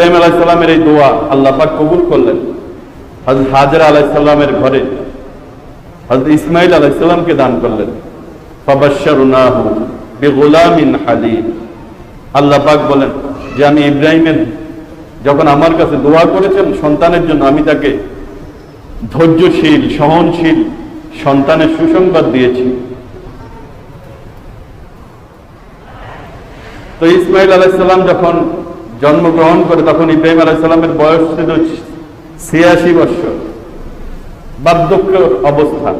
ইব্রাহিম আলাইসাল্লামের এই দোয়া আল্লাহ পাক কবুল করলেন। হজরত হাজরা আলাইসাল্লামের ঘরে হজরত ইসমাইল আলাইসাল্লামকে দান করলেন। ফাবাশশারনাহু বিগুলামিন হালিম আল্লাহ পাক বলেন যে আমি ইব্রাহিমের যখন আমার কাছে দোয়া করেছেন সন্তানের জন্য, আমি তাকে ধৈর্যশীল, সহনশীল সন্তানের সুসংবাদ দিয়েছি। তো ইসমাইল আলাইসাল্লাম যখন জন্মগ্রহণ করে তখন ইব্রাহিম আলাইসাল্লামের বয়স ছিল ছিয়াশি বৎসর বার্ধক্য অবস্থা।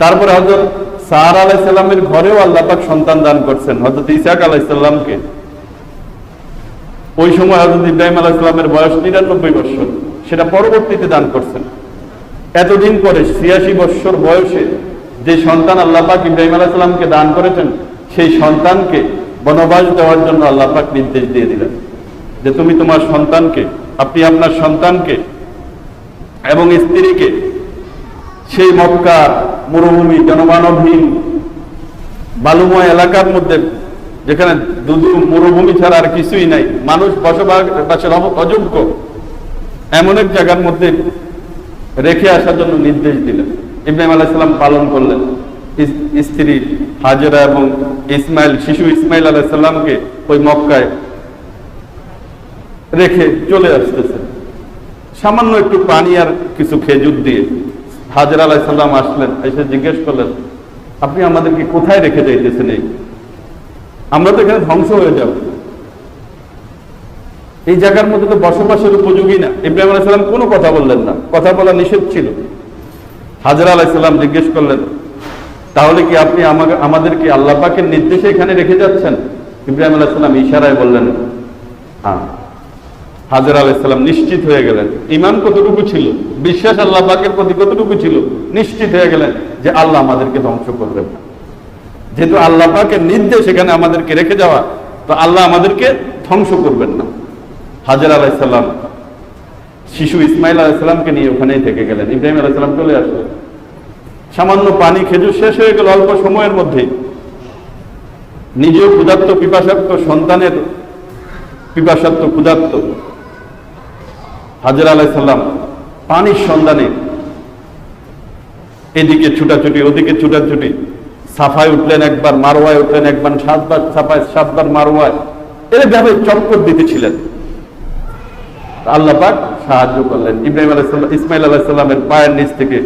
তারপরে হজরত সাহার আলাইসাল্লামের ঘরেও আল্লাহ পাক সন্তান দান করছেন হজরত ইসাক আলাইসাল্লামকে ওই সময় হজরত ইব্রাহিম আলাইসাল্লামের বয়স নিরানব্বই বৎসর সেটা পরবর্তীতে দান করছেন। এতদিন পরে ছিয়াশি বৎসর বয়সে যে সন্তান আল্লাহ পাক ইব্রাহিম আলাইসাল্লামকে দান করেছেন, সেই সন্তানকে বনবাস দেওয়ার জন্য আল্লাহ পাক নির্দেশ দিয়ে দিলেন যে তুমি তোমার সন্তানকে, আপনি আপনার সন্তানকে এবং স্ত্রীকে সেই মক্কা মরুভূমি জনমানবহীন বালুময় এলাকার মধ্যে, যেখানে দুধু মরুভূমি ছাড়া আর কিছুই নাই, মানুষ বসবাসের অব- অযোগ্য, এমন এক জায়গার মধ্যে রেখে আসার জন্য নির্দেশ দিলেন। ইব্রাহিম আলাইসাল্লাম পালন করলেন। স্ত্রী হাজেরা এবং ইসমাইল, শিশু ইসমাইল আলাইসাল্লামকে ওই মক্কায় রেখে চলে আসতেছে। সামান্য একটু পানি আর কিছু খেজুর দিয়ে হাজার আলাইসাল্লাম আসলেন, এসে জিজ্ঞেস করলেন, আপনি আমাদেরকে কোথায় রেখে যাইতেছেন এই? আমরা তো এখানে ধ্বংস হয়ে যাব। এই জায়গার মধ্যে তো বসবাসের উপযোগী না। ইব্রাহিম আলাইসাল্লাম কোনো কথা বললেন না। কথা বলা নিষেধ ছিল। হাজার আলাইসাল্লাম জিজ্ঞেস করলেন তাহলে কি আপনি আমাকে আমাদেরকে আল্লাহ পাকের নির্দেশে এখানে রেখে যাচ্ছেন? ইব্রাহিম আলাইসাল্লাম ইশারায় বললেন হ্যাঁ হাজার আলাইসাল্লাম নিশ্চিত হয়ে গেলেন। ইমান কতটুকু ছিল? বিশ্বাস আল্লাহ পাকের প্রতি কতটুকু ছিল? নিশ্চিত হয়ে গেলেন যে আল্লাহ আমাদেরকে ধ্বংস করবেন। যেহেতু আল্লাহ পাকের নির্দেশ এখানে আমাদেরকে রেখে যাওয়া, তো আল্লাহ আমাদেরকে ধ্বংস করবেন না। হাজার আলাইসাল্লাম শিশু ইসমাইল আলাইসাল্লামকে নিয়ে ওখানেই থেকে গেলেন। ইব্রাহিম আলাইসাল্লাম চলে আসলেন। সামান্য পানি খেজুর শেষ হয়ে গেল অল্প সময়ের মধ্যেই নিজেও ক্ষুধার্ত পিপাসার্থ সন্তানের পিপাসার্থ ক্ষুধার্ত। হাজার আলাইসাল্লাম পানির সন্ধানে এদিকে ছুটাছুটি, ওদিকে ছুটাছুটি। সাফায় উঠলেন একবার, মারোয়ায় উঠলেন একবার, সাতবার সাফায়, সাতবার মারোয়ায়। এভাবে চক্কর দিতেছিলেন আল্লাহ পাক সাহায্য করলেন। ইব্রাহিম আলাইসাল্লাম ইসমাইল আলাইসাল্লামের পায়ের নিচ থেকে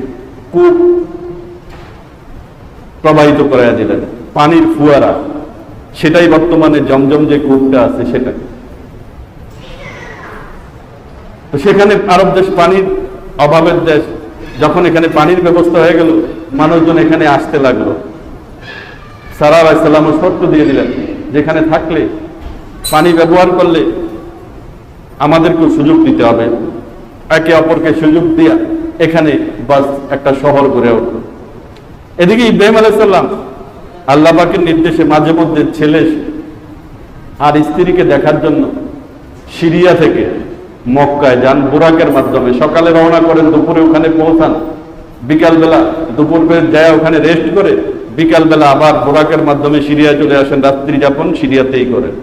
কূপ প্রবাহিত করে দিলেন। পানির ফুয়ারা, সেটাই বর্তমানে জমজম যে কূপটা আছে সেটা। তো সেখানে আরব দেশ পানির অভাবের দেশ, যখন এখানে পানির ব্যবস্থা হয়ে গেল, মানুষজন এখানে আসতে লাগল। সারা আলাইসাল্লামও শর্ত দিয়ে দিলেন, যেখানে থাকলে, পানি ব্যবহার করলে আমাদেরকেও সুযোগ দিতে হবে। একে অপরকে সুযোগ দিয়া এখানে বাস একটা শহর গড়ে উঠল। এদিকে ইব্রাহিম আলাইসাল্লাম আল্লাহ পাকের নির্দেশে মাঝে মধ্যে ছেলে আর স্ত্রীকে দেখার জন্য সিরিয়া থেকে মক্কায় যান, বুরাকের মাধ্যমে। সকালে রওনা করেন, দুপুরে ওখানে পৌঁছান। বিকালবেলা দুপুর যায়, ওখানে রেস্ট করে বিকালবেলা আবার বোরাকের মাধ্যমে সিরিয়া চলে আসেন। রাত্রি যাপন সিরিয়াতেই করেন।